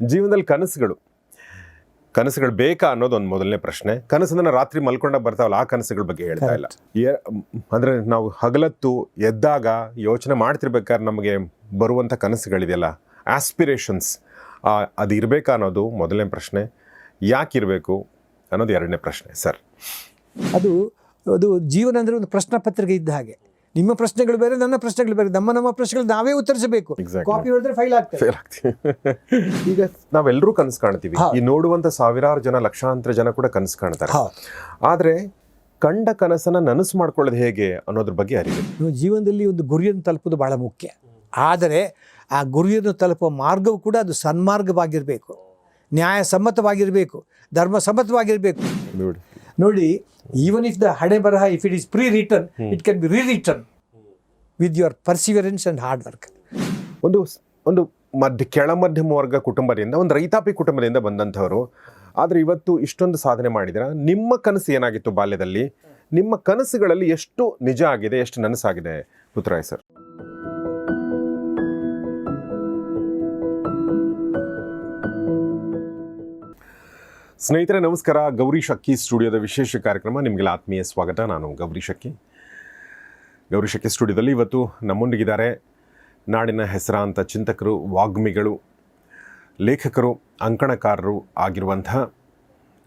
ಜೀವನದಲ್ಲಿ ಕನಸುಗಳು. ಕನಸುಗಳು ಬೇಕಾ ಅನ್ನೋದು ಒಂದು ಮೊದಲನೇ ಪ್ರಶ್ನೆ. ಕನಸನ್ನ ರಾತ್ರಿ ಮಲ್ಕೊಂಡಾಗ ಬರ್ತಾವಲ್ಲ ಆ ಕನಸುಗಳ ಬಗ್ಗೆ ಹೇಳ್ತಾ ಇಲ್ಲ. ಅಂದರೆ ಅಂದ್ರೆ ನಾವು ಹಗಲತ್ತು ಎದ್ದಾಗ ಯೋಚನೆ ಮಾಡ್ತಿರ್ಬೇಕಾದ್ರೆ ನಮಗೆ ಬರುವಂಥ ಕನಸುಗಳಿದೆಯಲ್ಲ ಆಸ್ಪಿರೇಷನ್ಸ್ ಅದು ಇರಬೇಕಾ ಅನ್ನೋದು ಮೊದಲನೇ ಪ್ರಶ್ನೆ. ಯಾಕಿರಬೇಕು ಅನ್ನೋದು ಎರಡನೇ ಪ್ರಶ್ನೆ ಸರ್. ಅದು ಅದು ಜೀವನ ಅಂದರೆ ಒಂದು ಪ್ರಶ್ನೆ ಪತ್ರಿಕೆ ಇದ್ದ ಹಾಗೆ. ನಿಮ್ಮ ಪ್ರಶ್ನೆಗಳು ಬೇರೆ ನನ್ನ ಪ್ರಶ್ನೆಗಳು ಬೇರೆ. ನಮ್ಮ ನಮ್ಮ ಪ್ರಶ್ನೆಗಳು ನಾವೇ ಉತ್ತರಿಸಬೇಕು. ಕಾಪಿ ಹೇಳಿದ್ರೆ ಫೈಲ್ ಆಗ್ತದೆ. ಈಗ ನಾವೆಲ್ಲರೂ ಕನಸು ಕಾಣ್ತೀವಿ. ಈ ನೋಡುವಂತ ಸಾವಿರಾರು ಜನ ಲಕ್ಷಾಂತರ ಜನ ಕೂಡ ಕನಸು ಕಾಣ್ತಾರೆ. ಆದ್ರೆ ಕಂಡ ಕನಸನ್ನ ನನಸು ಮಾಡ್ಕೊಳ್ಳೋದು ಹೇಗೆ ಅನ್ನೋದ್ರ ಬಗ್ಗೆ ಅರಿವು ಜೀವನದಲ್ಲಿ ಒಂದು ಗುರಿಯನ್ನು ತಲುಪೋದು ಬಹಳ ಮುಖ್ಯ. ಆದರೆ ಆ ಗುರಿಯನ್ನು ತಲುಪುವ ಮಾರ್ಗವು ಕೂಡ ಅದು ಸನ್ಮಾರ್ಗವಾಗಿರಬೇಕು. ನ್ಯಾಯಸಮ್ಮತವಾಗಿರಬೇಕು. ಧರ್ಮ ಸಮ್ಮತವಾಗಿರಬೇಕು ನೋಡಿ. ನೋಡಿ ಈವನ್ ಇಫ್ ದ ಹಣೆ ಬರಹ if it is pre written it can be re written with your perseverance and hard work ಒಂದು ಒಂದು ಮಧ್ಯ ಕೆಳ ಮಧ್ಯಮ ವರ್ಗ ಕುಟುಂಬದಿಂದ ಒಂದು ರೈತಾಪಿ ಕುಟುಂಬದಿಂದ ಬಂದಂಥವರು ಆದರೆ ಇವತ್ತು ಇಷ್ಟೊಂದು ಸಾಧನೆ ಮಾಡಿದ್ರೆ. ನಿಮ್ಮ ಕನಸು ಏನಾಗಿತ್ತು ಬಾಲ್ಯದಲ್ಲಿ? ನಿಮ್ಮ ಕನಸುಗಳಲ್ಲಿ ಎಷ್ಟು ನಿಜ ಆಗಿದೆ ಎಷ್ಟು ನನಸಾಗಿದೆ ಪುತ್ರಾಯ್ ಸರ್ ಸ್ನೇಹಿತರೆ ನಮಸ್ಕಾರ. ಗೌರಿ ಶಕ್ಕಿ ಸ್ಟುಡಿಯೋದ ವಿಶೇಷ ಕಾರ್ಯಕ್ರಮ. ನಿಮಗೆಲ್ಲ ಆತ್ಮೀಯ ಸ್ವಾಗತ. ನಾನು ಗೌರಿ ಶಕ್ಕಿ ಗೌರಿ ಶಕ್ಕಿ ಸ್ಟುಡಿಯೋದಲ್ಲಿ ಇವತ್ತು ನಮ್ಮೊಂದಿಗಿದ್ದಾರೆ ನಾಡಿನ ಹೆಸರಾಂತ ಚಿಂತಕರು ವಾಗ್ಮಿಗಳು ಲೇಖಕರು ಅಂಕಣಕಾರರು ಆಗಿರುವಂಥ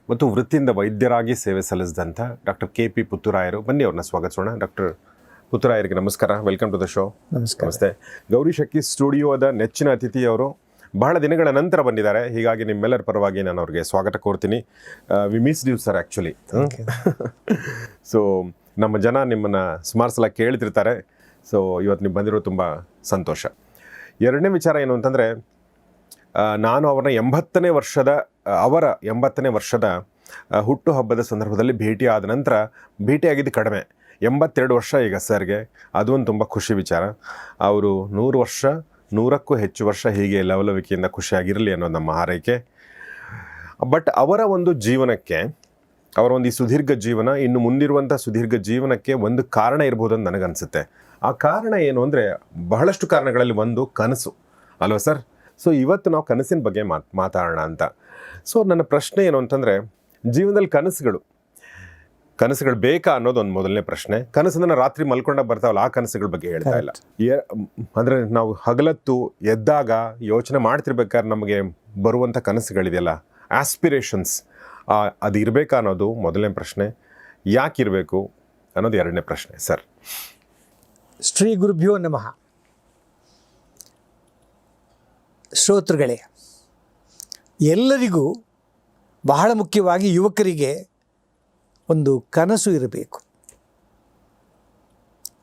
ಮತ್ತು ವೃತ್ತಿಯಿಂದ ವೈದ್ಯರಾಗಿ ಸೇವೆ ಸಲ್ಲಿಸಿದಂಥ ಡಾಕ್ಟರ್ ಕೆ ಪಿ ಪುತ್ತೂರಾಯರು. ಬನ್ನಿ ಅವ್ರನ್ನ ಸ್ವಾಗತಿಸೋಣ. ಡಾಕ್ಟರ್ ಪುತ್ತೂರಾಯರಿಗೆ ನಮಸ್ಕಾರ. Welcome to the show. ನಮಸ್ಕಾರ. ನಮಸ್ತೆ. ಗೌರಿ ಶಕ್ಕಿ ಸ್ಟುಡಿಯೋದ ನೆಚ್ಚಿನ ಅತಿಥಿಯವರು ಬಹಳ ದಿನಗಳ ನಂತರ ಬಂದಿದ್ದಾರೆ. ಹೀಗಾಗಿ ನಿಮ್ಮೆಲ್ಲರ ಪರವಾಗಿ ನಾನು ಅವ್ರಿಗೆ ಸ್ವಾಗತ ಕೋರ್ತೀನಿ. We missed you sir actually so ನಮ್ಮ ಜನ ನಿಮ್ಮನ್ನು ಸುಮಾರು ಸಲ ಕೇಳ್ತಿರ್ತಾರೆ. ಸೊ ಇವತ್ತು ನೀವು ಬಂದಿರೋ ತುಂಬ ಸಂತೋಷ. ಎರಡನೇ ವಿಚಾರ ಏನು ಅಂತಂದರೆ ನಾನು ಅವರ ಎಂಬತ್ತನೇ ವರ್ಷದ ಅವರ ಎಂಬತ್ತನೇ ವರ್ಷದ ಹುಟ್ಟುಹಬ್ಬದ ಸಂದರ್ಭದಲ್ಲಿ ಭೇಟಿ ಆದ ನಂತರ ಭೇಟಿಯಾಗಿದ್ದು ಕಡಿಮೆ. ಎಂಬತ್ತೆರಡು ವರ್ಷ ಈಗ ಸರ್ಗೆ. ಅದು ಒಂದು ತುಂಬ ಖುಷಿ ವಿಚಾರ. ಅವರು ನೂರು ವರ್ಷ ನೂರಕ್ಕೂ ಹೆಚ್ಚು ವರ್ಷ ಹೀಗೆ ಲವಲವಿಕೆಯಿಂದ ಖುಷಿಯಾಗಿರಲಿ ಅನ್ನೋದು ನಮ್ಮ ಹಾರೈಕೆ. ಬಟ್ ಅವರ ಒಂದು ಜೀವನಕ್ಕೆ, ಅವರ ಒಂದು ಈ ಸುದೀರ್ಘ ಜೀವನ, ಇನ್ನು ಮುಂದಿರುವಂಥ ಸುದೀರ್ಘ ಜೀವನಕ್ಕೆ ಒಂದು ಕಾರಣ ಇರ್ಬೋದು ಅಂತ ನನಗನ್ಸುತ್ತೆ. ಆ ಕಾರಣ ಏನು ಅಂದರೆ, ಬಹಳಷ್ಟು ಕಾರಣಗಳಲ್ಲಿ ಒಂದು ಕನಸು. ಅಲ್ವಾ ಸರ್? ಸೊ ಇವತ್ತು ನಾವು ಕನಸಿನ ಬಗ್ಗೆ ಮಾತ್, ಮಾತಾಡೋಣ ಅಂತ. ಸೊ ನನ್ನ ಪ್ರಶ್ನೆ ಏನು ಅಂತಂದರೆ, ಜೀವನದಲ್ಲಿ ಕನಸುಗಳು ಕನಸುಗಳು ಬೇಕಾ ಅನ್ನೋದು ಒಂದು ಮೊದಲನೇ ಪ್ರಶ್ನೆ. ಕನಸನ್ನ ರಾತ್ರಿ ಮಲ್ಕೊಂಡಾಗ ಬರ್ತಾವಲ್ಲ ಆ ಕನಸುಗಳ ಬಗ್ಗೆ ಹೇಳ್ತಾ ಇಲ್ಲ. ಅಂದ್ರೆ ನಾವು ಹಗಲತ್ತು ಎದ್ದಾಗ ಯೋಚನೆ ಮಾಡ್ತಿರ್ಬೇಕಾದ್ರೆ ನಮಗೆ ಬರುವಂಥ ಕನಸುಗಳಿದೆಯಲ್ಲ ಆಸ್ಪಿರೇಷನ್ಸ್ ಅದು ಇರಬೇಕಾ ಅನ್ನೋದು ಮೊದಲನೇ ಪ್ರಶ್ನೆ. ಯಾಕಿರಬೇಕು ಅನ್ನೋದು ಎರಡನೇ ಪ್ರಶ್ನೆ ಸರ್. ಶ್ರೀ ಗುರುಭ್ಯೋ ನಮಃ. ಶ್ರೋತೃಗಳೇ ಎಲ್ಲರಿಗೂ ಬಹಳ ಮುಖ್ಯವಾಗಿ ಯುವಕರಿಗೆ ಒಂದು ಕನಸು ಇರಬೇಕು.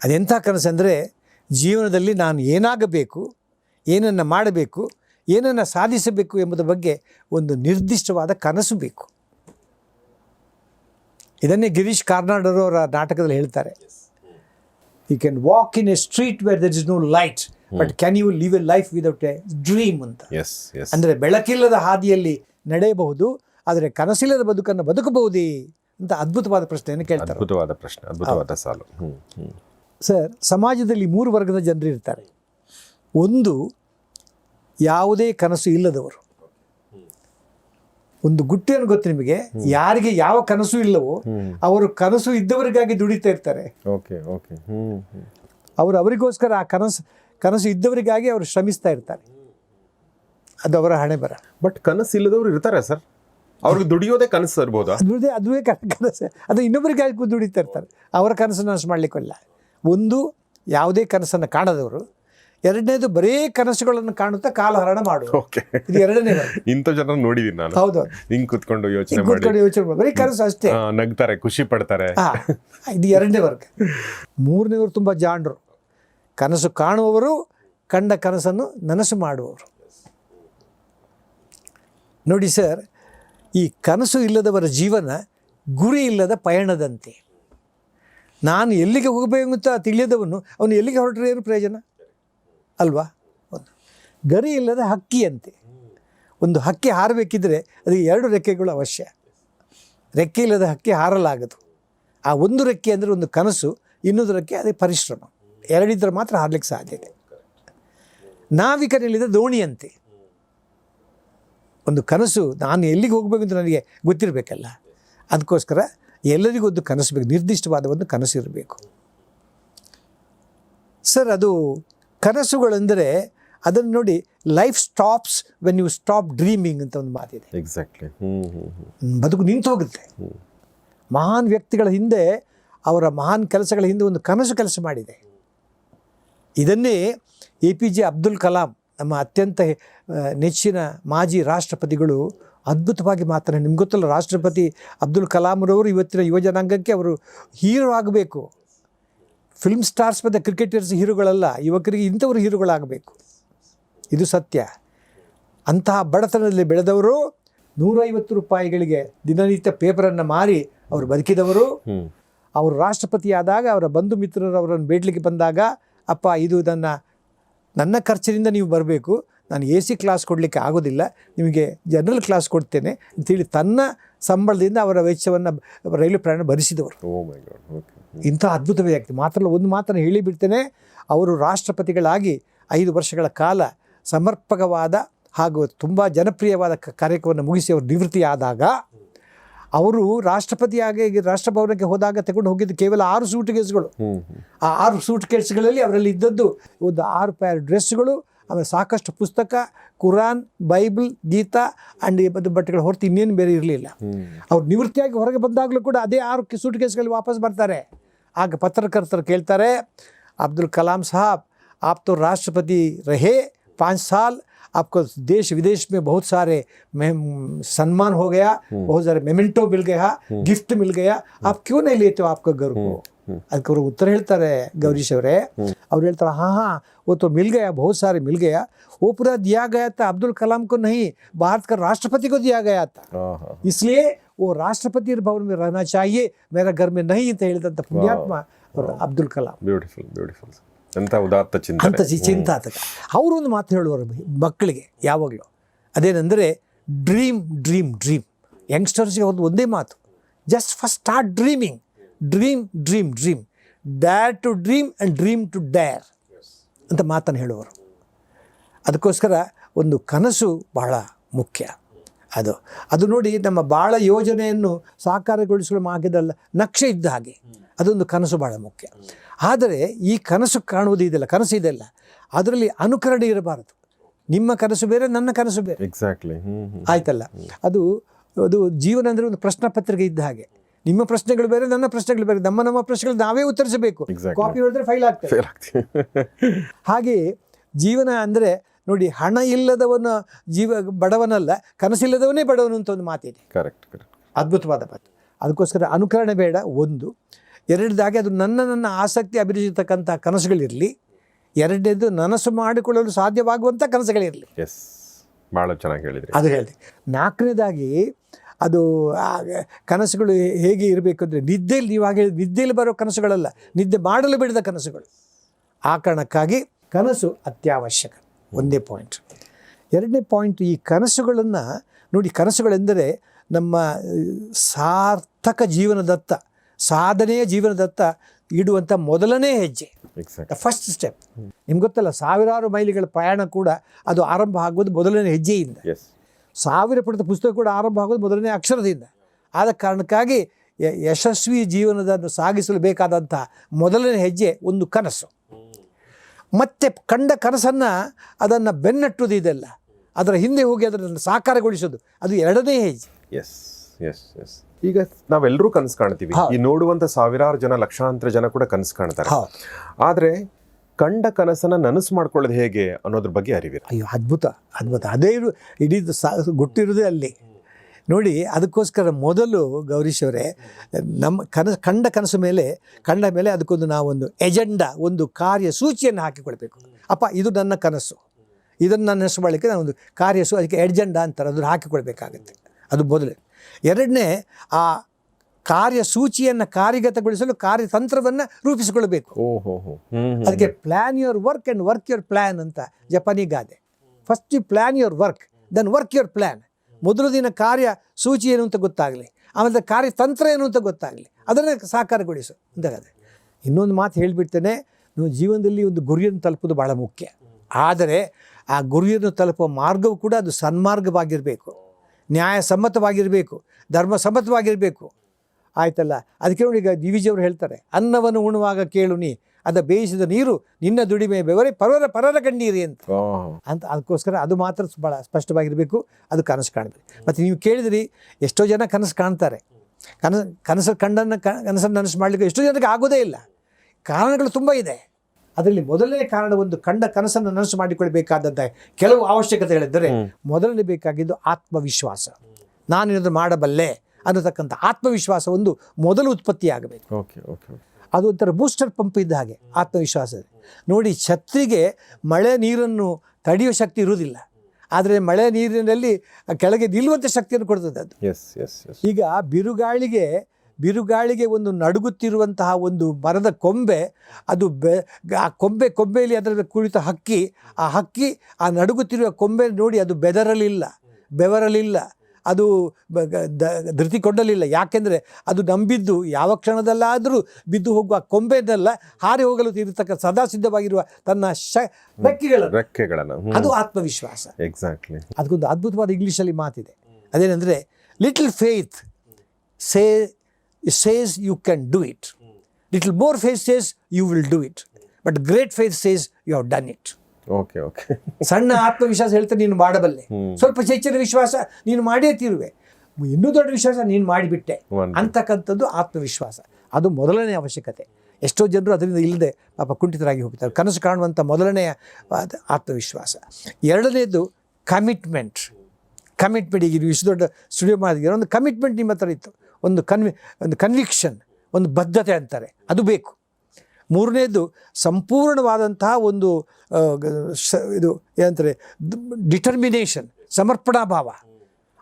ಅದೆಂಥ ಕನಸು ಅಂದರೆ ಜೀವನದಲ್ಲಿ ನಾನು ಏನಾಗಬೇಕು ಏನನ್ನು ಮಾಡಬೇಕು ಏನನ್ನು ಸಾಧಿಸಬೇಕು ಎಂಬುದರ ಬಗ್ಗೆ ಒಂದು ನಿರ್ದಿಷ್ಟವಾದ ಕನಸು ಬೇಕು. ಇದನ್ನೇ ಗಿರೀಶ್ ಕಾರ್ನಾಡರು ಅವರ ನಾಟಕದಲ್ಲಿ ಹೇಳ್ತಾರೆ. You can walk in a street where there is no light but can you live a life without a dream ಅಂತ. ಅಂದರೆ ಬೆಳಕಿಲ್ಲದ ಹಾದಿಯಲ್ಲಿ ನಡೆಯಬಹುದು ಆದರೆ ಕನಸಿಲ್ಲದ ಬದುಕನ್ನು ಬದುಕಬಹುದೇ? ಅಂತ ಅದ್ಭುತವಾದ ಪ್ರಶ್ನೆಯನ್ನು ಕೇಳ್ತಾರೆ. ಅದ್ಭುತವಾದ ಪ್ರಶ್ನೆ ಅದ್ಭುತವಾದ ಸಾಲು. ಸರ್ ಸಮಾಜದಲ್ಲಿ ಮೂರು ವರ್ಗದ ಜನರು ಇರ್ತಾರೆ. ಒಂದು ಯಾವುದೇ ಕನಸು ಇಲ್ಲದವರು. ಒಂದು ಗುಟ್ಟೇನು ಗೊತ್ತು ನಿಮಗೆ? ಯಾರಿಗೆ ಯಾವ ಕನಸು ಇಲ್ಲವೋ ಅವರು ಕನಸು ಇದ್ದವರಿಗಾಗಿ ದುಡಿತಾ ಇರ್ತಾರೆ. ಅವರು ಅವರಿಗೋಸ್ಕರ ಆ ಕನಸು ಕನಸು ಇದ್ದವರಿಗಾಗಿ ಅವರು ಶ್ರಮಿಸ್ತಾ ಇರ್ತಾರೆ. ಅದು ಅವರ ಹಣೆ ಬರ ಬಟ್ ಕನಸು ಇಲ್ಲದವರು ಇರ್ತಾರೆ ಸರ್. ಅವ್ರಿಗೆ ದುಡಿಯೋದೇ ಕನಸು ಇರ್ಬೋದಾ ದುಡಿದೇ ಅದುವೇ ಕನಸು. ಅದು ಇನ್ನೊಬ್ಬರಿಗೆ ಯಾಕೆ ದುಡಿತಾ ಇರ್ತಾರೆ? ಅವರ ಕನಸು ನನಸು ಮಾಡಲಿಕ್ಕಿಲ್ಲ. ಒಂದು ಯಾವುದೇ ಕನಸನ್ನು ಕಾಣದವರು ಎರಡನೇದು ಬರೀ ಕನಸುಗಳನ್ನು ಕಾಣುತ್ತಾ ಕಾಲಹರಣ ಓಕೆ ಇದು ಎರಡನೇ ಇಂಥ ಜನ ನೋಡಿದೀನಿ ನಾನು. ಹೌದು. ಹಿಂಗ್ ಕುತ್ಕೊಂಡು ಯೋಚನೆ ಮಾಡಿ. ಯೋಚನೆ ಮಾಡಿ. ಬರೀ ಕನಸು ಅಷ್ಟೇ. ನಗ್ತಾರೆ ಖುಷಿ ಪಡ್ತಾರೆ. ಇದು ಎರಡನೇ ವರ್ಗ. ಮೂರನೇವರು ತುಂಬ ಜಾಣರು ಕನಸು ಕಾಣುವವರು ಕಂಡ ಕನಸನ್ನು ನನಸು ಮಾಡುವವರು. ನೋಡಿ ಸರ್ ಈ ಕನಸು ಇಲ್ಲದವರ ಜೀವನ ಗುರಿ ಇಲ್ಲದ ಪಯಣದಂತೆ. ನಾನು ಎಲ್ಲಿಗೆ ಹೋಗಬೇಕು ಅಂತ ತಿಳಿಯದವನು ಅವನು ಎಲ್ಲಿಗೆ ಹೊರಟ್ರೆ ಏನು ಪ್ರಯೋಜನ? ಅಲ್ವಾ? ಒಂದು ಗರಿ ಇಲ್ಲದ ಹಕ್ಕಿಯಂತೆ. ಒಂದು ಹಕ್ಕಿ ಹಾರಬೇಕಿದ್ರೆ ಅದಕ್ಕೆ ಎರಡು ರೆಕ್ಕೆಗಳು ಅವಶ್ಯ. ರೆಕ್ಕೆ ಇಲ್ಲದ ಹಕ್ಕಿ ಹಾರಲಾಗದು. ಆ ಒಂದು ರೆಕ್ಕೆ ಅಂದರೆ ಒಂದು ಕನಸು, ಇನ್ನೊಂದು ರೆಕ್ಕೆ ಅದೇ ಪರಿಶ್ರಮ. ಎರಡಿದ್ರೆ ಮಾತ್ರ ಹಾರಲಿಕ್ಕೆ ಸಾಧ್ಯತೆ ನಾವಿಕನಲ್ಲಿದ್ದ ದೋಣಿಯಂತೆ. ಒಂದು ಕನಸು ನಾನು ಎಲ್ಲಿಗೆ ಹೋಗಬೇಕು ಅಂತ ನನಗೆ ಗೊತ್ತಿರಬೇಕಲ್ಲ. ಅದಕ್ಕೋಸ್ಕರ ಎಲ್ಲರಿಗೂ ಒಂದು ಕನಸು ಬೇಕು ನಿರ್ದಿಷ್ಟವಾದ ಒಂದು ಕನಸು ಇರಬೇಕು. ಸರ್ ಅದು ಕನಸುಗಳೆಂದರೆ ಅದನ್ನು ನೋಡಿ life stops when you stop dreaming ಅಂತ ಒಂದು ಮಾತಿದೆ. ಎಕ್ಸಾಕ್ಟ್ಲಿ ಬದುಕು ನಿಂತು ಹೋಗುತ್ತೆ. ಮಹಾನ್ ವ್ಯಕ್ತಿಗಳ ಹಿಂದೆ ಅವರ ಮಹಾನ್ ಕೆಲಸಗಳ ಹಿಂದೆ ಒಂದು ಕನಸು ಕೆಲಸ ಮಾಡಿದೆ. ಇದನ್ನೇ A P J Abdul Kalam ನಮ್ಮ ಅತ್ಯಂತ ನೆಚ್ಚಿನ ಮಾಜಿ ರಾಷ್ಟ್ರಪತಿಗಳು ಅದ್ಭುತವಾಗಿ ಮಾತ್ರ ನಿಮ್ಗೆ ಗೊತ್ತಲ್ಲ ರಾಷ್ಟ್ರಪತಿ ಅಬ್ದುಲ್ ಕಲಾಂರವರು ಇವತ್ತಿನ ಯುವ ಜನಾಂಗಕ್ಕೆ ಅವರು ಹೀರೋ ಆಗಬೇಕು. ಫಿಲ್ಮ್ ಸ್ಟಾರ್ಸ್ ಮತ್ತು ಕ್ರಿಕೆಟರ್ಸ್ ಹೀರೋಗಳಲ್ಲ ಯುವಕರಿಗೆ ಇಂಥವರು ಹೀರೋಗಳಾಗಬೇಕು. ಇದು ಸತ್ಯ. ಅಂತಹ ಬಡತನದಲ್ಲಿ ಬೆಳೆದವರು ನೂರೈವತ್ತು ರೂಪಾಯಿಗಳಿಗೆ ದಿನನಿತ್ಯ ಪೇಪರನ್ನು ಮಾರಿ ಅವರು ಬದುಕಿದವರು. ಅವರು ರಾಷ್ಟ್ರಪತಿ ಆದಾಗ ಅವರ ಬಂಧು ಮಿತ್ರರು ಅವರನ್ನು ಬೇಡಲಿಕ್ಕೆ ಬಂದಾಗ ಅಪ್ಪ ಇದು ನನ್ನ ನನ್ನ ಖರ್ಚಿನಿಂದ ನೀವು ಬರಬೇಕು. ನಾನು ಎ ಸಿ ಕ್ಲಾಸ್ ಕೊಡಲಿಕ್ಕೆ ಆಗೋದಿಲ್ಲ. ನಿಮಗೆ ಜನರಲ್ ಕ್ಲಾಸ್ ಕೊಡ್ತೇನೆ ಅಂತೇಳಿ ತನ್ನ ಸಂಬಳದಿಂದ ಅವರ ವೆಚ್ಚವನ್ನು ರೈಲು ಪ್ರಯಾಣ ಭರಿಸಿದವರು. ಓಕೆ ಇಂಥ ಅದ್ಭುತ ವ್ಯಕ್ತಿ. ಮಾತ್ರ ಒಂದು ಮಾತನ್ನು ಹೇಳಿಬಿಡ್ತೇನೆ ಅವರು ರಾಷ್ಟ್ರಪತಿಗಳಾಗಿ ಐದು ವರ್ಷಗಳ ಕಾಲ ಸಮರ್ಪಕವಾದ ಹಾಗೂ ತುಂಬ ಜನಪ್ರಿಯವಾದ ಕಾರ್ಯಕ್ರಮವನ್ನು ಮುಗಿಸಿ ಅವರು ನಿವೃತ್ತಿ ಆದಾಗ ಅವರು ರಾಷ್ಟ್ರಪತಿಯಾಗಿ ರಾಷ್ಟ್ರಭವನಕ್ಕೆ ಹೋದಾಗ ತಗೊಂಡು ಹೋಗಿದ್ದು ಕೇವಲ ಆರು ಸೂಟ್ ಕೇಸ್ಗಳು. ಆ ಆರು ಸೂಟ್ ಕೇಸ್ಗಳಲ್ಲಿ ಅವರಲ್ಲಿ ಇದ್ದದ್ದು ಒಂದು ಆರು ಪೇರ್ ಡ್ರೆಸ್ಗಳು ಆಮೇಲೆ ಸಾಕಷ್ಟು ಪುಸ್ತಕ ಕುರಾನ್ ಬೈಬಲ್ ಗೀತಾ ಆ್ಯಂಡ್ ಬಟ್ಟೆಗಳು ಹೊರತು ಇನ್ನೇನು ಬೇರೆ ಇರಲಿಲ್ಲ. ಅವ್ರು ನಿವೃತ್ತಿಯಾಗಿ ಹೊರಗೆ ಬಂದಾಗಲೂ ಕೂಡ ಅದೇ ಆರು ಸೂಟ್ ಕೇಸ್ಗಳಲ್ಲಿ ವಾಪಸ್ ಬರ್ತಾರೆ. ಆಗ ಪತ್ರಕರ್ತರು ಕೇಳ್ತಾರೆ ಅಬ್ದುಲ್ ಕಲಾಂ ಸಾಹಬ್ ಆಪ್ತು ರಾಷ್ಟ್ರಪತಿ ರಹೇ ಪಾಂಚ್ ಸಾಲ್ आपको देश विदेश में बहुत सारे में सम्मान हो गया बहुत सारे मेमेंटो मिल गया गिफ्ट मिल गया आप क्यों नहीं लेते हो आपका घर को ಅದಕ್ಕೆ ಅವರು ಉತ್ತರ ಹೇಳ್ತಾರೆ ಗೌರೀಶ್ ಅವರೇ ಅವ್ರು ಹೇಳ್ತಾರೆ हाँ हाँ वो तो मिल गया बहुत सारे मिल गया वो पूरा दिया गया था अब्दुल कलाम को नहीं भारत का राष्ट्रपति को दिया गया था ಹಾ ಹಾ इसलिए वो राष्ट्रपति भवन में रहना चाहिए मेरा घर में नहीं ಅಂತ ಹೇಳಿದಂಥ ಪುಣ್ಯಾತ್ಮ ಅವರು ಅಬ್ದುಲ್ ಕಲಾಂ ಬ್ಯೂಟಿಫುಲ್ ಎಂತ ಉದಾತ್ತ ಅಂತ ಚಿಂತನೆ ಚಿ- ಚಿಂತಾತಕ. ಅವರು ಒಂದು ಮಾತು ಹೇಳುವರು ಮಕ್ಕಳಿಗೆ ಯಾವಾಗಲೂ. ಅದೇನೆಂದರೆ ಡ್ರೀಮ್ ಡ್ರೀಮ್ ಡ್ರೀಮ್ ಯಂಗ್ಸ್ಟರ್ಸ್ಗೆ ಒಂದು ಒಂದೇ ಮಾತು. Just first start dreaming dream dream dream dare to dream and dream to dare ಅಂತ ಮಾತನ್ನು ಹೇಳುವರು ಅದಕ್ಕೋಸ್ಕರ ಒಂದು ಕನಸು ಬಹಳ ಮುಖ್ಯ. ಅದು. ಅದು ನೋಡಿ ನಮ್ಮ ಬಾಳ ಯೋಜನೆಯನ್ನು ಸಾಕಾರಗೊಳಿಸಲು ಆಗಿದಲ್ಲ ನಕ್ಷೆ ಇದ್ದ ಹಾಗೆ. ಅದೊಂದು ಕನಸು ಭಾಳ ಮುಖ್ಯ. ಆದರೆ ಈ ಕನಸು ಕಾಣುವುದು ಇದೆಲ್ಲ ಕನಸು ಇದೆಲ್ಲ ಅದರಲ್ಲಿ ಅನುಕರಣೆ ಇರಬಾರದು. ನಿಮ್ಮ ಕನಸು ಬೇರೆ ನನ್ನ ಕನಸು ಬೇರೆ. ಎಕ್ಸಾಕ್ಟ್ಲಿ ಆಯ್ತಲ್ಲ? ಅದು ಅದು ಜೀವನ ಅಂದರೆ ಒಂದು ಪ್ರಶ್ನೆ ಪತ್ರಿಕೆ ಇದ್ದ ಹಾಗೆ. ನಿಮ್ಮ ಪ್ರಶ್ನೆಗಳು ಬೇರೆ ನನ್ನ ಪ್ರಶ್ನೆಗಳು ಬೇರೆ. ನಮ್ಮ ನಮ್ಮ ಪ್ರಶ್ನೆಗಳು ನಾವೇ ಉತ್ತರಿಸಬೇಕು. ಕಾಪಿ ಹೊಡೆದ್ರೆ ಫೈಲ್ ಆಗ್ತದೆ. ಹಾಗೆ ಹಾಗೆಯೇ ಜೀವನ ಅಂದರೆ ನೋಡಿ ಹಣ ಇಲ್ಲದವನ ಜೀವ ಬಡವನಲ್ಲ ಕನಸಿಲ್ಲದವನೇ ಬಡವನು ಅಂತ ಒಂದು ಮಾತಿದೆ. ಕರೆಕ್ಟ್ ಕರೆಕ್ಟ್ ಅದ್ಭುತವಾದ ಮಾತು. ಅದಕ್ಕೋಸ್ಕರ ಅನುಕರಣೆ ಬೇಡ. ಒಂದು ಎರಡದಾಗಿ ಅದು ನನ್ನ ನನ್ನ ಆಸಕ್ತಿ ಅಭಿರುಚಿತಕ್ಕಂಥ ಕನಸುಗಳಿರಲಿ. ಎರಡನೇದು ನನಸು ಮಾಡಿಕೊಳ್ಳಲು ಸಾಧ್ಯವಾಗುವಂಥ ಕನಸುಗಳಿರಲಿ. ಎಸ್ ಭಾಳ ಚೆನ್ನಾಗಿ ಹೇಳಿದ್ರಿ. ಅದು ಹೇಳಿದೆ. ನಾಲ್ಕನೇದಾಗಿ ಅದು ಕನಸುಗಳು ಹೇಗೆ ಇರಬೇಕು ಅಂದರೆ ನಿದ್ದೆಯಲ್ಲಿ ಇವಾಗ ಹೇಳಿ ನಿದ್ದೆಯಲ್ಲಿ ಬರೋ ಕನಸುಗಳಲ್ಲ ನಿದ್ದೆ ಮಾಡಲು ಬಿಡದ ಕನಸುಗಳು. ಆ ಕಾರಣಕ್ಕಾಗಿ ಕನಸು ಅತ್ಯವಶ್ಯಕ. ಒಂದೇ ಪಾಯಿಂಟ್ ಎರಡನೇ ಪಾಯಿಂಟ್ ಈ ಕನಸುಗಳನ್ನು ನೋಡಿ ಕನಸುಗಳೆಂದರೆ ನಮ್ಮ ಸಾರ್ಥಕ ಜೀವನದತ್ತ ಸಾಧನೆಯ ಜೀವನದತ್ತ ಇಡುವಂಥ ಮೊದಲನೇ ಹೆಜ್ಜೆ. ದ ಫಸ್ಟ್ ಸ್ಟೆಪ್ ನಿಮ್ಗೆ ಗೊತ್ತಲ್ಲ ಸಾವಿರಾರು ಮೈಲಿಗಳ ಪ್ರಯಾಣ ಕೂಡ ಅದು ಆರಂಭ ಆಗುವುದು ಮೊದಲನೇ ಹೆಜ್ಜೆಯಿಂದ. ಸಾವಿರ ಪಡೆದ ಪುಸ್ತಕ ಕೂಡ ಆರಂಭ ಆಗೋದು ಮೊದಲನೇ ಅಕ್ಷರದಿಂದ. ಆದ ಕಾರಣಕ್ಕಾಗಿ ಯಶಸ್ವಿ ಜೀವನದನ್ನು ಸಾಗಿಸಲು ಬೇಕಾದಂಥ ಮೊದಲನೇ ಹೆಜ್ಜೆ ಒಂದು ಕನಸು. ಮತ್ತೆ ಕಂಡ ಕನಸನ್ನು ಅದನ್ನು ಬೆನ್ನಟ್ಟುವುದು ಇದೆಲ್ಲ. ಅದರ ಹಿಂದೆ ಹೋಗಿ ಅದನ್ನು ಸಾಕಾರಗೊಳಿಸೋದು ಅದು ಎರಡನೇ ಹೆಜ್ಜೆ. ಎಸ್ ಎಸ್ ಎಸ್ ಈಗ ನಾವೆಲ್ಲರೂ ಕನಸು ಕಾಣ್ತೀವಿ. ಈ ನೋಡುವಂತ ಸಾವಿರಾರು ಜನ ಲಕ್ಷಾಂತರ ಜನ ಕೂಡ ಕನಸು ಕಾಣ್ತಾರೆ. ಆದರೆ ಕಂಡ ಕನಸನ್ನ ನನಸು ಮಾಡ್ಕೊಳ್ಳೋದು ಹೇಗೆ ಅನ್ನೋದ್ರ ಬಗ್ಗೆ ಅರಿವಿರ ಅಯ್ಯೋ ಅದ್ಭುತ ಅದ್ಭುತ. ಅದೇ ಇರು ಇಡೀ ಸಾ ಗೊತ್ತಿರೋದೇ ಅಲ್ಲಿ. ನೋಡಿ ಅದಕ್ಕೋಸ್ಕರ ಮೊದಲು ಗೌರೀಶ್ ಅವರೇ ನಮ್ಮ ಕನಸು ಕಂಡ ಕನಸು ಮೇಲೆ ಕಂಡ ಮೇಲೆ ಅದಕ್ಕೊಂದು ನಾವೊಂದು ಎಜೆಂಡಾ ಒಂದು ಕಾರ್ಯಸೂಚಿಯನ್ನು ಹಾಕಿಕೊಳ್ಬೇಕು. ಅಪ್ಪ ಇದು ನನ್ನ ಕನಸು. ಇದನ್ನು ನನ್ನ ಹೆಸರು ಮಾಡಲಿಕ್ಕೆ ನಾನು ಕಾರ್ಯ ಸು ಅದಕ್ಕೆ ಎಜೆಂಡಾ ಅಂತಾರೆ. ಅದನ್ನು ಹಾಕಿಕೊಳ್ಬೇಕಾಗುತ್ತೆ. ಅದು ಮೊದಲೇ. ಎರಡನೇ ಆ ಕಾರ್ಯಸೂಚಿಯನ್ನು ಕಾರ್ಯಗತಗೊಳಿಸಲು ಕಾರ್ಯತಂತ್ರವನ್ನು ರೂಪಿಸಿಕೊಳ್ಬೇಕು. ಅದಕ್ಕೆ plan your work and work your plan ಅಂತ ಜಪಾನಿ ಗಾದೆ. First you plan your work then work your plan ಮೊದಲು ದಿನ ಕಾರ್ಯ ಸೂಚಿ ಏನು ಅಂತ ಗೊತ್ತಾಗಲಿ ಆಮೇಲೆ ಕಾರ್ಯತಂತ್ರ ಏನು ಅಂತ ಗೊತ್ತಾಗಲಿ ಅದನ್ನು ಸಾಕಾರಗೊಳಿಸು ಅಂತ ಗಾದೆ. ಇನ್ನೊಂದು ಮಾತು ಹೇಳಿಬಿಡ್ತೇನೆ ನೀವು ಜೀವನದಲ್ಲಿ ಒಂದು ಗುರಿಯನ್ನು ತಲುಪೋದು ಭಾಳ ಮುಖ್ಯ. ಆದರೆ ಆ ಗುರಿಯನ್ನು ತಲುಪುವ ಮಾರ್ಗವು ಕೂಡ ಅದು ಸನ್ಮಾರ್ಗವಾಗಿರಬೇಕು. ನ್ಯಾಯಸಮ್ಮತವಾಗಿರಬೇಕು ಧರ್ಮಸಮ್ಮತವಾಗಿರಬೇಕು. ಆಯ್ತಲ್ಲ? ಅದಕ್ಕೆ ನೋಡಿ ಈಗ ದಿವಿಜಿಯವರು ಹೇಳ್ತಾರೆ ಅನ್ನವನ್ನು ಉಣುವಾಗ ಕೇಳು ನೀ ಅದ ಬೇಯಿಸಿದ ನೀರು ನಿನ್ನ ದುಡಿಮೆ ಬೆವರೆ ಪರರ ಪರರ ಕಣ್ಣೀರಿ ಅಂತ. ಅಂತ ಅದಕ್ಕೋಸ್ಕರ ಅದು ಮಾತ್ರ ಭಾಳ ಸ್ಪಷ್ಟವಾಗಿರಬೇಕು ಅದು ಕನಸು ಕಾಣಬೇಕು. ಮತ್ತು ನೀವು ಕೇಳಿದ್ರಿ ಎಷ್ಟೋ ಜನ ಕನಸು ಕಾಣ್ತಾರೆ. ಕನಸು ಕನಸು ಕಂಡನ್ನು ಕನಸನ್ನು ನನಸು ಮಾಡಲಿಕ್ಕೆ ಎಷ್ಟೋ ಜನಕ್ಕೆ ಆಗೋದೇ ಇಲ್ಲ. ಕಾರಣಗಳು ತುಂಬ ಇದೆ. ಅದರಲ್ಲಿ ಮೊದಲನೇ ಕಾರಣ ಒಂದು ಕಂಡ ಕನಸನ್ನು ನನಸು ಮಾಡಿಕೊಳ್ಬೇಕಾದಂಥ ಕೆಲವು ಅವಶ್ಯಕತೆಗಳಿದ್ದರೆ ಮೊದಲನೇ ಬೇಕಾಗಿದ್ದು ಆತ್ಮವಿಶ್ವಾಸ. ನಾನೇನಾದರೂ ಮಾಡಬಲ್ಲೆ ಅನ್ನತಕ್ಕಂಥ ಆತ್ಮವಿಶ್ವಾಸ ಒಂದು ಮೊದಲು ಉತ್ಪತ್ತಿಯಾಗಬೇಕು. ಓಕೆ ಓಕೆ ಅದು ಒಂಥರ ಬೂಸ್ಟರ್ ಪಂಪ್ ಇದ್ದ ಹಾಗೆ ಆತ್ಮವಿಶ್ವಾಸ. ನೋಡಿ ಛತ್ರಿಗೆ ಮಳೆ ನೀರನ್ನು ತಡೆಯುವ ಶಕ್ತಿ ಇರುವುದಿಲ್ಲ. ಆದರೆ ಮಳೆ ನೀರಿನಲ್ಲಿ ಕೆಳಗೆ ನಿಲ್ಲುವಂಥ ಶಕ್ತಿಯನ್ನು ಕೊಡ್ತದೆ ಅದು. ಈಗ ಬಿರುಗಾಳಿಗೆ ಬಿರುಗಾಳಿಗೆ ಒಂದು ನಡುಗುತ್ತಿರುವಂತಹ ಒಂದು ಮರದ ಕೊಂಬೆ ಅದು ಬೆ ಆ ಕೊಂಬೆ ಕೊಂಬೆಯಲ್ಲಿ ಅದರ ಕುಳಿತ ಹಕ್ಕಿ ಆ ಹಕ್ಕಿ ಆ ನಡುಗುತ್ತಿರುವ ಕೊಂಬೆ ನೋಡಿ ಅದು ಬೆದರಲಿಲ್ಲ ಬೆವರಲಿಲ್ಲ. ಅದು ಬ- ಗ- ದ- ಧೃತಿ ಕೊಂಡಲಿಲ್ಲ. ಯಾಕೆಂದರೆ ಅದು ನಂಬಿದ್ದು ಯಾವ ಕ್ಷಣದಲ್ಲಾದರೂ ಬಿದ್ದು ಹೋಗುವ ಕೊಂಬೆದಲ್ಲ ಹಾರಿ ಹೋಗಲು ತೀರ್ತಕ್ಕ ಸದಾ ಸಿದ್ಧವಾಗಿರುವ ತನ್ನ ಶ ರೆಕ್ಕೆಗಳನ್ನು. ರೆಕ್ಕೆಗಳನ್ನ. ಅದು ಆತ್ಮವಿಶ್ವಾಸ. ಎಕ್ಸಾಕ್ಟ್ಲಿ ಅದಕ್ಕೊಂದು ಅದ್ಭುತವಾದ ಇಂಗ್ಲೀಷಲ್ಲಿ ಮಾತಿದೆ. ಅದೇನೆಂದರೆ little faith say says you can do it little more faith says you will do it but great faith says you have done it okay okay ಸಣ್ಣ ಆತ್ಮವಿಶ್ವಾಸ ಹೇಳ್ತಾರೆ ನೀನು ಮಾಡಬಲ್ಲೆ. ಸ್ವಲ್ಪ ಹೆಚ್ಚಿನ ವಿಶ್ವಾಸ ನೀನು ಮಾಡೇ ತಿರುವೆ. ಇನ್ನೂ ದೊಡ್ಡ ವಿಶ್ವಾಸ ನೀನು ಮಾಡಿಬಿಟ್ಟೆ. ಅಂತಕ್ಕಂಥದ್ದು ಆತ್ಮವಿಶ್ವಾಸ. ಅದು ಮೊದಲನೇ ಅವಶ್ಯಕತೆ. ಎಷ್ಟೋ ಜನರು ಅದರಿಂದ ಇಲ್ಲದೆ ಪಾಪ ಕುಂಠಿತರಾಗಿ ಹೋಗ್ತಾರೆ. ಕನಸು ಕಾಣುವಂಥ ಮೊದಲನೆಯ ಆತ್ಮವಿಶ್ವಾಸ. ಎರಡನೇದು ಕಮಿಟ್ಮೆಂಟ್ ಕಮಿಟ್ಮೆಂಟ್ ಈಗ ನೀವು ಇಷ್ಟು ದೊಡ್ಡ ಸ್ಟುಡಿಯೋ ಮಾಡಿದ್ದೀರ? ಒಂದು ಕಮಿಟ್ಮೆಂಟ್ ನಿಮ್ಮ ಹತ್ರ ಇತ್ತು. ಒಂದು ಕನ್ವಿ ಒಂದು ಕನ್ವಿಕ್ಷನ್ ಒಂದು ಬದ್ಧತೆ ಅಂತಾರೆ. ಅದು ಬೇಕು. ಮೂರನೇದು ಸಂಪೂರ್ಣವಾದಂತಹ ಒಂದು ಇದು ಏನಂತಾರೆ ಡಿಟರ್ಮಿನೇಷನ್ ಸಮರ್ಪಣಾ ಭಾವ.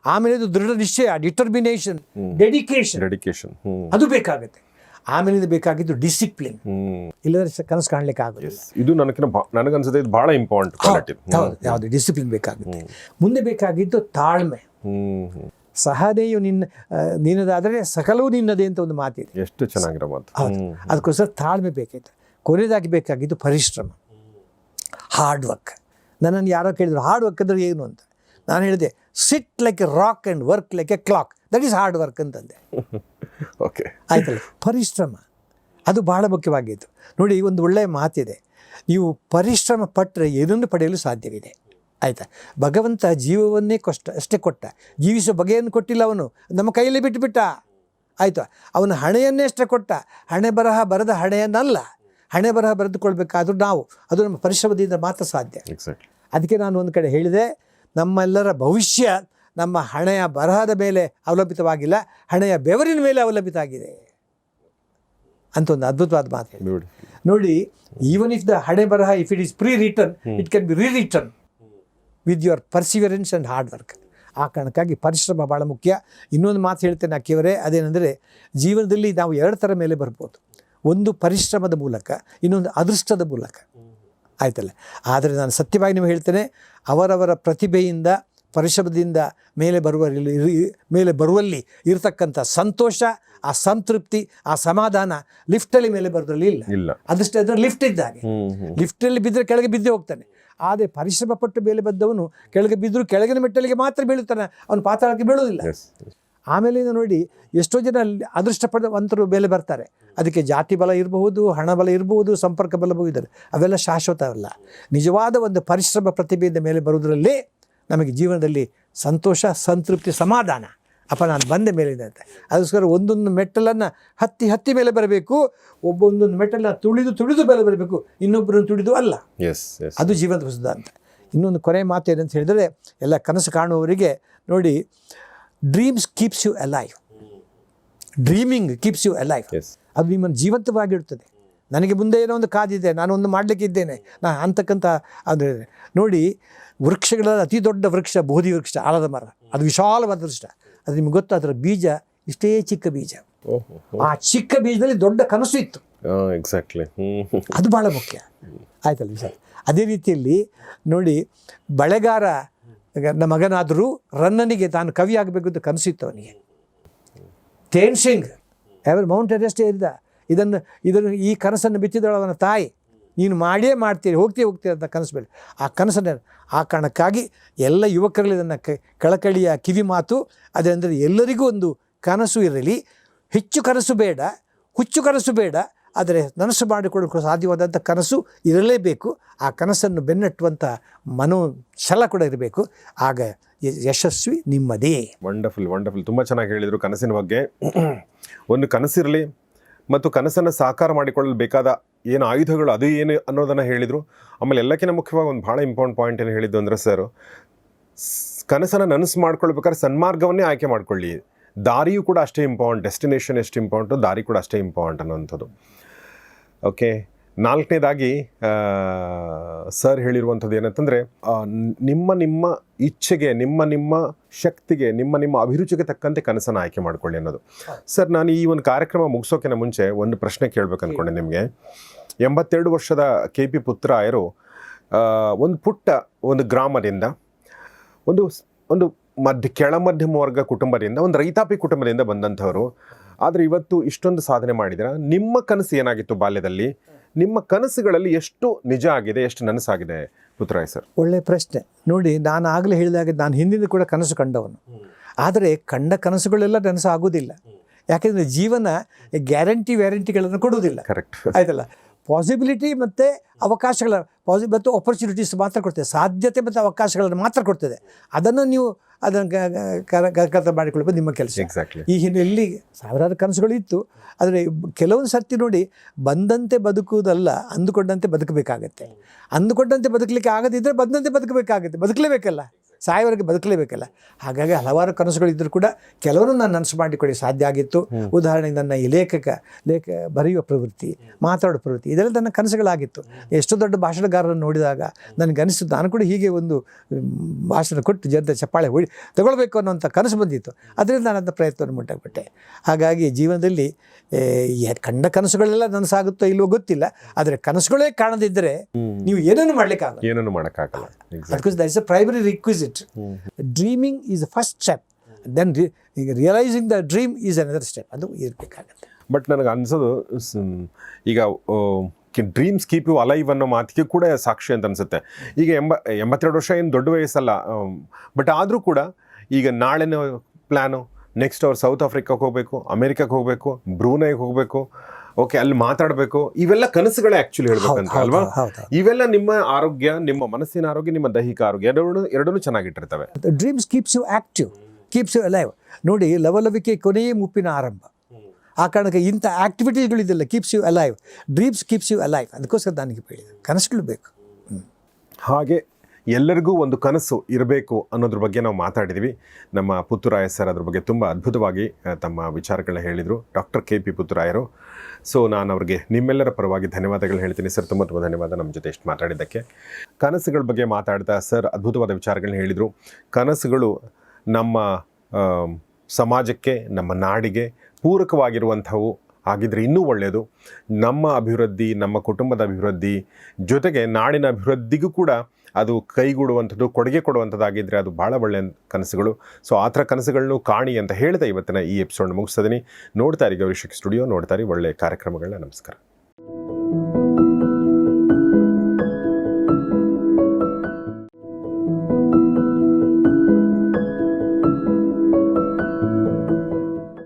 ಆಮೇಲೆ ಇದು ದೃಢ ನಿಶ್ಚಯ ಡಿಟರ್ಮಿನೇಷನ್ ಡೆಡಿಕೇಶನ್ ಡೆಡಿಕೇಶನ್ ಅದು ಬೇಕಾಗುತ್ತೆ. ಆಮೇಲಿಂದ ಬೇಕಾಗಿದ್ದು ಡಿಸಿಪ್ಲಿನ್ ಇಲ್ಲದ್ರೆ ಕನಸು ಕಾಣಲಿಕ್ಕೆ ಆಗುತ್ತೆ ಇದು ನನಗಿನ ನನಗನ್ಸುತ್ತೆ ಇದು ಬಹಳ ಇಂಪಾರ್ಟೆಂಟ್ ಹೌದು ಯಾವುದು ಡಿಸಿಪ್ಲಿನ್ ಬೇಕಾಗುತ್ತೆ. ಮುಂದೆ ಬೇಕಾಗಿದ್ದು ತಾಳ್ಮೆ. ಸಹನೆಯು ನಿನ್ನ ನಿನ್ನದಾದರೆ ಸಕಲವೂ ನಿನ್ನದೇ ಅಂತ ಒಂದು ಮಾತಿದೆ. ಎಷ್ಟು ಚೆನ್ನಾಗಿರೋ ಮಾತು ಅದಕ್ಕೋಸ್ಕರ ತಾಳ್ಮೆ ಬೇಕಿತ್ತು ಕೊನೆಯದಾಗಿ ಬೇಕಾಗಿದ್ದು ಪರಿಶ್ರಮ. ಹಾರ್ಡ್ ವರ್ಕ್ ನನ್ನನ್ನು ಯಾರೋ ಕೇಳಿದ್ರು ಹಾರ್ಡ್ ವರ್ಕ್ ಅಂದರೆ ಏನು ಅಂತ? ನಾನು ಹೇಳಿದೆ sit like a rock and work like a clock that is hard work ಅಂತಂದೆ. ಓಕೆ ಆಯ್ತಲ್ಲ? ಪರಿಶ್ರಮ. ಅದು ಬಹಳ ಮುಖ್ಯವಾಗಿತ್ತು. ನೋಡಿ ಒಂದು ಒಳ್ಳೆಯ ಮಾತಿದೆ. ನೀವು ಪರಿಶ್ರಮ ಪಟ್ಟರೆ ಏನನ್ನು ಪಡೆಯಲು ಸಾಧ್ಯವಿದೆ? ಆಯಿತಾ? ಭಗವಂತ ಜೀವವನ್ನೇ ಕೊಷ್ಟ ಅಷ್ಟೇ ಕೊಟ್ಟ. ಜೀವಿಸುವ ಬಗೆಯನ್ನು ಕೊಟ್ಟಿಲ್ಲ ಅವನು. ನಮ್ಮ ಕೈಯಲ್ಲಿ ಬಿಟ್ಟುಬಿಟ್ಟ ಆಯಿತು. ಅವನು ಹಣೆಯನ್ನೇ ಅಷ್ಟೇ ಕೊಟ್ಟ. ಹಣೆ ಬರಹ ಬರದ ಹಣೆಯನ್ನಲ್ಲ. ಹಣೆ ಬರಹ ಬರೆದುಕೊಳ್ಬೇಕಾದ್ರೂ ನಾವು. ಅದು ನಮ್ಮ ಪರಿಶ್ರಮದಿಂದ ಮಾತ್ರ ಸಾಧ್ಯ. ಅದಕ್ಕೆ ನಾನು ಒಂದು ಕಡೆ ಹೇಳಿದೆ ನಮ್ಮೆಲ್ಲರ ಭವಿಷ್ಯ ನಮ್ಮ ಹಣೆಯ ಬರಹದ ಮೇಲೆ ಅವಲಂಬಿತವಾಗಿಲ್ಲ. ಹಣೆಯ ಬೆವರಿನ ಮೇಲೆ ಅವಲಂಬಿತ ಆಗಿದೆ. ಅಂತ ಒಂದು ಅದ್ಭುತವಾದ ಮಾತು ನೋಡಿ ಈವನ್ ಇಫ್ ದ ಹಣೆ ಬರಹ if it is pre return it can be re return with your perseverance and hard work ಆ ಕಾರಣಕ್ಕಾಗಿ ಪರಿಶ್ರಮ ಭಾಳ ಮುಖ್ಯ. ಇನ್ನೊಂದು ಮಾತು ಹೇಳ್ತೇನೆ ಅಕ್ಕಿಯವರೇ ಅದೇನೆಂದರೆ ಜೀವನದಲ್ಲಿ ನಾವು ಎರಡು ಥರ ಮೇಲೆ ಬರ್ಬೋದು. ಒಂದು ಪರಿಶ್ರಮದ ಮೂಲಕ ಇನ್ನೊಂದು ಅದೃಷ್ಟದ ಮೂಲಕ. ಆಯ್ತಲ್ಲ? ಆದರೆ ನಾನು ಸತ್ಯವಾಗಿ ನಿಮಗೆ ಹೇಳ್ತೇನೆ ಅವರವರ ಪ್ರತಿಭೆಯಿಂದ ಪರಿಶ್ರಮದಿಂದ ಮೇಲೆ ಬರುವ ಮೇಲೆ ಬರುವಲ್ಲಿ ಇರತಕ್ಕಂಥ ಸಂತೋಷ ಆ ಸಂತೃಪ್ತಿ ಆ ಸಮಾಧಾನ ಲಿಫ್ಟಲ್ಲಿ ಮೇಲೆ ಬರೋದ್ರಲ್ಲಿ ಇಲ್ಲ. ಅದೃಷ್ಟ ಲಿಫ್ಟ್ ಹ್ಮ್ ಲಿಫ್ಟಲ್ಲಿ ಬಿದ್ದರೆ ಕೆಳಗೆ ಬಿದ್ದೇ ಹೋಗ್ತಾನೆ. ಆದರೆ ಪರಿಶ್ರಮ ಪಟ್ಟು ಮೇಲೆ ಬದ್ದವನು ಕೆಳಗೆ ಬಿದ್ದರೂ ಕೆಳಗಿನ ಮೆಟ್ಟಲಿಗೆ ಮಾತ್ರ ಬೀಳುತ್ತಾನೆ. ಅವನು ಪಾತಾಳಕ್ಕೆ ಬೀಳುವುದಿಲ್ಲ. ಆಮೇಲೆ ಆಮೇಲಿಂದ ನೋಡಿ ಎಷ್ಟೋ ಜನ ಅಲ್ಲಿ ಅದೃಷ್ಟ ಮೇಲೆ ಬರ್ತಾರೆ. ಅದಕ್ಕೆ ಜಾತಿ ಬಲ ಇರಬಹುದು ಹಣ ಬಲ ಇರಬಹುದು ಸಂಪರ್ಕ ಬಲ ಇದ್ದಾರೆ ಅವೆಲ್ಲ ಶಾಶ್ವತ ಅಲ್ಲ. ನಿಜವಾದ ಒಂದು ಪರಿಶ್ರಮ ಪ್ರತಿಭೆಯಿಂದ ಮೇಲೆ ಬರುವುದರಲ್ಲಿ ನಮಗೆ ಜೀವನದಲ್ಲಿ ಸಂತೋಷ ಸಂತೃಪ್ತಿ ಸಮಾಧಾನ. ಅಪ್ಪ ನಾನು ಬಂದೆ ಮೇಲಿದೆ ಅಂತ ಅದಕ್ಕೋಸ್ಕರ ಒಂದೊಂದು ಮೆಟ್ಟಲನ್ನು ಹತ್ತಿ ಹತ್ತಿ ಮೇಲೆ ಬರಬೇಕು. ಒಬ್ಬೊಂದೊಂದು ಮೆಟ್ಟಲನ್ನು ತುಳಿದು ತುಳಿದು ಮೇಲೆ ಬರಬೇಕು. ಇನ್ನೊಬ್ಬರನ್ನು ತುಳಿದು ಅಲ್ಲ. ಎಸ್ ಅದು ಜೀವನದ ಪ್ರಸಿದ್ಧ ಅಂತ ಇನ್ನೊಂದು ಕೊನೆ ಮಾತು ಏನಂತ ಹೇಳಿದರೆ ಎಲ್ಲ ಕನಸು ಕಾಣುವವರಿಗೆ ನೋಡಿ dreams keeps you alive dreaming keeps you alive ಅದು ನಿಮ್ಮನ್ನು ಜೀವಂತವಾಗಿರುತ್ತದೆ ನನಗೆ ಮುಂದೆ ಏನೋ ಒಂದು ಕಾದಿದೆ ನಾನು ಒಂದು ಮಾಡಲಿಕ್ಕಿದ್ದೇನೆ ನಾ ಅಂತಕ್ಕಂಥ ಅಂದರೆ ನೋಡಿ ವೃಕ್ಷಗಳ ಅತಿ ದೊಡ್ಡ ವೃಕ್ಷ ಬೋಧಿ ವೃಕ್ಷ ಆಲದ ಮರ. ಅದು ವಿಶಾಲವಾದ ವೃಕ್ಷ. ಅದು ನಿಮ್ಗೆ ಗೊತ್ತು ಅದರ ಬೀಜ ಇಷ್ಟೇ ಚಿಕ್ಕ ಬೀಜ. ಆ ಚಿಕ್ಕ ಬೀಜದಲ್ಲಿ ದೊಡ್ಡ ಕನಸು ಇತ್ತು. ಎಕ್ಸಾಕ್ಟ್ಲಿ ಅದು ಭಾಳ ಮುಖ್ಯ. ಆಯ್ತಲ್ಲ ವಿಶಾಲ್ ಅದೇ ರೀತಿಯಲ್ಲಿ ನೋಡಿ ಬಳೆಗಾರ ನಮ್ಮ ಮಗನಾದರೂ ರನ್ನನಿಗೆ ತಾನು ಕವಿ ಆಗಬೇಕು ಅಂತ ಕನಸಿತ್ತು ಅವನಿಗೆ. Tenzing ever Mount Everest ಏರಿದ ಇದನ್ನು ಇದನ್ನು ಈ ಕನಸನ್ನು ಬಿತ್ತಿದಳು ಅವನ ತಾಯಿ. ನೀನು ಮಾಡಿಯೇ ಮಾಡ್ತೀರಿ ಹೋಗ್ತೀವಿ ಹೋಗ್ತೀರಿ ಅಂತ ಕನಸು ಬೇಡ. ಆ ಕನಸನ್ನ ಆ ಕಾರಣಕ್ಕಾಗಿ ಎಲ್ಲ ಯುವಕರಲ್ಲಿ ಕ, ಕಳಕಳಿಯ ಕಿವಿ ಮಾತು ಅದಂದರೆ ಎಲ್ಲರಿಗೂ ಒಂದು ಕನಸು ಇರಲಿ. ಹೆಚ್ಚು ಕನಸು ಬೇಡ, ಹುಚ್ಚು ಕನಸು ಬೇಡ, ಆದರೆ ನನಸು ಮಾಡಿಕೊಳ್ಳೋಕೆ ಸಾಧ್ಯವಾದಂಥ ಕನಸು ಇರಲೇಬೇಕು. ಆ ಕನಸನ್ನು ಬೆನ್ನಟ್ಟುವಂಥ ಮನೋ ಛಲ ಕೂಡ ಇರಬೇಕು. ಆಗ ಯಶಸ್ವಿ ನಿಮ್ಮದೇ. ವಂಡರ್ಫುಲ್ ವಂಡರ್ಫುಲ್ ತುಂಬ ಚೆನ್ನಾಗಿ ಹೇಳಿದರು ಕನಸಿನ ಬಗ್ಗೆ. ಒಂದು ಕನಸಿರಲಿ ಮತ್ತು ಕನಸನ್ನು ಸಾಕಾರ ಮಾಡಿಕೊಳ್ಳಲು ಬೇಕಾದ ಏನು ಆಯುಧಗಳು ಅದು ಏನು ಅನ್ನೋದನ್ನು ಹೇಳಿದರು. ಆಮೇಲೆ ಎಲ್ಲಕ್ಕಿಂತ ಮುಖ್ಯವಾಗಿ ಒಂದು ಭಾಳ ಇಂಪಾರ್ಟೆಂಟ್ ಪಾಯಿಂಟ್ ಏನು ಹೇಳಿದ್ದು ಅಂದರೆ ಸರ್ ಕನಸನ್ನು ನನಸು ಮಾಡ್ಕೊಳ್ಬೇಕಾದ್ರೆ ಸನ್ಮಾರ್ಗವನ್ನೇ ಆಯ್ಕೆ ಮಾಡಿಕೊಳ್ಳಿ. ದಾರಿಯೂ ಕೂಡ ಅಷ್ಟೇ ಇಂಪಾರ್ಟೆಂಟ್ ಡೆಸ್ಟಿನೇಷನ್ ಎಷ್ಟು ಇಂಪಾರ್ಟೆಂಟು ದಾರಿ ಕೂಡ ಅಷ್ಟೇ ಇಂಪಾರ್ಟೆಂಟ್ ಅನ್ನೋವಂಥದ್ದು. ಓಕೆ ನಾಲ್ಕನೇದಾಗಿ ಸರ್ ಹೇಳಿರುವಂಥದ್ದು ಏನಂತಂದರೆ ನಿಮ್ಮ ನಿಮ್ಮ ಇಚ್ಛೆಗೆ ನಿಮ್ಮ ನಿಮ್ಮ ಶಕ್ತಿಗೆ ನಿಮ್ಮ ನಿಮ್ಮ ಅಭಿರುಚಿಗೆ ತಕ್ಕಂತೆ ಕನಸನ್ನು ಆಯ್ಕೆ ಮಾಡಿಕೊಳ್ಳಿ ಅನ್ನೋದು. ಸರ್ ನಾನು ಈ ಒಂದು ಕಾರ್ಯಕ್ರಮ ಮುಗಿಸೋಕ್ಕಿಂತ ಮುಂಚೆ ಒಂದು ಪ್ರಶ್ನೆ ಕೇಳಬೇಕು ಅಂದ್ಕೊಂಡೆ ನಿಮಗೆ. ಎಂಬತ್ತೆರಡು ವರ್ಷದ ಕೆ ಪಿ ಪುತ್ರಾಯರು ಒಂದು ಪುಟ್ಟ ಒಂದು ಗ್ರಾಮದಿಂದ ಒಂದು ಒಂದು ಮಧ್ಯ ಕೆಳ ಮಧ್ಯಮ ವರ್ಗ ಕುಟುಂಬದಿಂದ ಒಂದು ರೈತಾಪಿ ಕುಟುಂಬದಿಂದ ಬಂದಂಥವರು. ಆದರೆ ಇವತ್ತು ಇಷ್ಟೊಂದು ಸಾಧನೆ ಮಾಡಿದ್ರೆ. ನಿಮ್ಮ ಕನಸು ಏನಾಗಿತ್ತು ಬಾಲ್ಯದಲ್ಲಿ? ನಿಮ್ಮ ಕನಸುಗಳಲ್ಲಿ ಎಷ್ಟು ನಿಜ ಆಗಿದೆ ಎಷ್ಟು ನನಸಾಗಿದೆ ಪುತ್ರಾಯ ಸರ್? ಒಳ್ಳೆಯ ಪ್ರಶ್ನೆ. ನೋಡಿ ನಾನು ಆಗಲೇ ಹೇಳಿದಾಗ ನಾನು ಹಿಂದಿನ ಕೂಡ ಕನಸು ಕಂಡವನು. ಆದರೆ ಕಂಡ ಕನಸುಗಳೆಲ್ಲ ನನಸು ಆಗೋದಿಲ್ಲ ಯಾಕೆಂದರೆ ಜೀವನ ಗ್ಯಾರಂಟಿ ವ್ಯಾರಂಟಿಗಳನ್ನು ಕೊಡುವುದಿಲ್ಲ. ಕರೆಕ್ಟ್ ಆಯ್ತಲ್ಲ? ಪಾಸಿಬಿಲಿಟಿ ಮತ್ತು ಅವಕಾಶಗಳ ಪಾಸಿ ಮತ್ತು ಆಪರ್ಚುನಿಟೀಸ್ ಮಾತ್ರ ಕೊಡ್ತದೆ. ಸಾಧ್ಯತೆ ಮತ್ತು ಅವಕಾಶಗಳನ್ನು ಮಾತ್ರ ಕೊಡ್ತದೆ. ಅದನ್ನು ನೀವು ಅದನ್ನು ಕರ್ತ ಮಾಡಿಕೊಳ್ಳಬೇಕು ನಿಮ್ಮ ಕೆಲಸ. ಎಕ್ಸಾಕ್ಟ್ಲಿ ಈ ಹಿನ್ನೆಲೆಯಲ್ಲಿ ಸಾವಿರಾರು ಕನಸುಗಳು ಇತ್ತು. ಆದರೆ ಕೆಲವೊಂದು ಸರ್ತಿ ನೋಡಿ ಬಂದಂತೆ ಬದುಕುವುದಲ್ಲ ಅಂದುಕೊಂಡಂತೆ ಬದುಕಬೇಕಾಗತ್ತೆ. ಅಂದುಕೊಂಡಂತೆ ಬದುಕಲಿಕ್ಕೆ ಆಗದಿದ್ದರೆ ಬಂದಂತೆ ಬದುಕಬೇಕಾಗುತ್ತೆ. ಬದುಕಲೇಬೇಕಲ್ಲ. ಸಾಯವರೆಗೆ ಬದುಕಲೇಬೇಕಲ್ಲ. ಹಾಗಾಗಿ ಹಲವಾರು ಕನಸುಗಳಿದ್ದರೂ ಕೂಡ ಕೆಲವರು ನಾನು ನನಸು ಮಾಡಿಕೊಳ್ಳಿ ಸಾಧ್ಯ ಆಗಿತ್ತು. ಉದಾಹರಣೆಗೆ ನನ್ನ ಈ ಲೇಖಕ ಲೇಖ ಬರೆಯುವ ಪ್ರವೃತ್ತಿ ಮಾತಾಡೋ ಪ್ರವೃತ್ತಿ ಇದೆಲ್ಲ ನನ್ನ ಕನಸುಗಳಾಗಿತ್ತು. ಎಷ್ಟು ದೊಡ್ಡ ಭಾಷಣಗಾರರನ್ನು ನೋಡಿದಾಗ ನನಗೆ ಅನಿಸಿತು ನಾನು ಕೂಡ ಹೀಗೆ ಒಂದು ಭಾಷಣ ಕೊಟ್ಟು ಜನತೆ ಚಪ್ಪಾಳೆ ಹೊಡಿ ತಗೊಳ್ಬೇಕು ಅನ್ನೋಂಥ ಕನಸು ಬಂದಿತ್ತು. ಅದರಿಂದ ನಾನು ಅದನ್ನ ಪ್ರಯತ್ನವನ್ನು ಮುಂಟಾಗ್ಬಿಟ್ಟೆ. ಹಾಗಾಗಿ ಜೀವನದಲ್ಲಿ ಕಂಡ ಕನಸುಗಳೆಲ್ಲ ನನಸಾಗುತ್ತೋ ಇಲ್ವೋ ಗೊತ್ತಿಲ್ಲ. ಆದರೆ ಕನಸುಗಳೇ ಕಾಣದಿದ್ದರೆ ನೀವು ಏನನ್ನು ಮಾಡಲಿಕ್ಕಾಗಲ್ಲ. ಏನನ್ನು ಮಾಡೋಕ್ಕಾಗಲ್ಲ. That is a primary requisite dreaming is first step then ಈಗ realising the dream is another step ಅದು ಇರಬೇಕಾಗತ್ತೆ. ಬಟ್ ನನಗೆ ಅನ್ಸೋದು ಈಗ ಡ್ರೀಮ್ಸ್ ಕೀಪ್ ಯು ಅಲೈವ್ ಅನ್ನೋ ಮಾತಿಗೆ ಕೂಡ ಸಾಕ್ಷಿ ಅಂತ ಅನಿಸುತ್ತೆ. ಈಗ ಎಂಬ, ಎಂಬತ್ತೆರಡು ವರ್ಷ ಏನು ದೊಡ್ಡ ವಯಸ್ಸಲ್ಲ ಬಟ್ ಆದರೂ ಕೂಡ ಈಗ ನಾಳೆನ ಪ್ಲ್ಯಾನು ನೆಕ್ಸ್ಟ್ ಅವ್ರು ಸೌತ್ ಆಫ್ರಿಕಾಗೆ ಹೋಗಬೇಕು ಅಮೇರಿಕಾಗೆ ಹೋಗಬೇಕು ಬ್ರೂನೈಗೆ ಹೋಗಬೇಕು ಓಕೆ ಅಲ್ಲಿ ಮಾತಾಡಬೇಕು. ಇವೆಲ್ಲ ಕನಸುಗಳೇ ಆಕ್ಚುಲಿ ಹೇಳ್ಬೇಕಂತ ಅಲ್ವಾ. ಇವೆಲ್ಲ ನಿಮ್ಮ ಆರೋಗ್ಯ ನಿಮ್ಮ ಮನಸ್ಸಿನ ಆರೋಗ್ಯ ನಿಮ್ಮ ದೈಹಿಕ ಆರೋಗ್ಯ ಎರಡೂ ಎರಡೂ ಚೆನ್ನಾಗಿಟ್ಟಿರ್ತವೆ. Dreams keeps you active keeps you alive ನೋಡಿ ಲವಲವಿಕೆ ಕೊನೆಯೇ ಮುಪ್ಪಿನ ಆರಂಭ. ಆ ಕಾರಣಕ್ಕೆ ಇಂಥ ಆ್ಯಕ್ಟಿವಿಟೀಸ್ಗಳಿದೆಲ್ಲ keeps you alive dreams keeps you alive ಅದಕ್ಕೋಸ್ಕರ ನನಗೆ ಹೇಳಿದೆ ಕನಸುಗಳು ಬೇಕು. ಹಾಗೆ ಎಲ್ಲರಿಗೂ ಒಂದು ಕನಸು ಇರಬೇಕು ಅನ್ನೋದ್ರ ಬಗ್ಗೆ ನಾವು ಮಾತಾಡಿದ್ವಿ. ನಮ್ಮ ಪುತ್ತೂರಾಯ ಸರ್ ಅದ್ರ ಬಗ್ಗೆ ತುಂಬ ಅದ್ಭುತವಾಗಿ ತಮ್ಮ ವಿಚಾರಗಳನ್ನ ಹೇಳಿದರು. ಡಾಕ್ಟರ್ ಕೆ ಪಿ ಪುತ್ತೂರಾಯರು ಸೊ ನಾನು ಅವ್ರಿಗೆ ನಿಮ್ಮೆಲ್ಲರ ಪರವಾಗಿ ಧನ್ಯವಾದಗಳು ಹೇಳ್ತೀನಿ. ಸರ್ ತುಂಬ ತುಂಬ ಧನ್ಯವಾದ ನಮ್ಮ ಜೊತೆ ಇಷ್ಟು ಮಾತಾಡಿದ್ದಕ್ಕೆ. ಕನಸುಗಳ ಬಗ್ಗೆ ಮಾತಾಡ್ತಾ ಸರ್ ಅದ್ಭುತವಾದ ವಿಚಾರಗಳನ್ನ ಹೇಳಿದರು. ಕನಸುಗಳು ನಮ್ಮ ಸಮಾಜಕ್ಕೆ, ನಮ್ಮ ನಾಡಿಗೆ ಪೂರಕವಾಗಿರುವಂಥವು ಆಗಿದ್ದರೆ ಇನ್ನೂ ಒಳ್ಳೆಯದು ನಮ್ಮ ಅಭಿವೃದ್ಧಿ, ನಮ್ಮ ಕುಟುಂಬದ ಅಭಿವೃದ್ಧಿ, ಜೊತೆಗೆ ನಾಡಿನ ಅಭಿವೃದ್ಧಿಗೂ ಕೂಡ ಅದು ಕೈಗೂಡುವಂಥದ್ದು ಕೊಡುಗೆ ಕೊಡುವಂಥದ್ದಾಗಿದ್ದರೆ ಅದು ಭಾಳ ಒಳ್ಳೆಯ ಕನಸುಗಳು. ಸೊ ಆ ಥರ ಕನಸುಗಳನ್ನು ಕಾಣಿ ಅಂತ ಹೇಳ್ತಾ ಇವತ್ತಿನ ಈ ಎಪಿಸೋಡ್ ಮುಗಿಸ್ತದೀನಿ. ನೋಡ್ತಾ ಇರಿ ಗೌರಿಶಕ್ ಸ್ಟುಡಿಯೋ ನೋಡ್ತಾ ಇರಿ ಒಳ್ಳೆಯ ಕಾರ್ಯಕ್ರಮಗಳನ್ನ. ನಮಸ್ಕಾರ.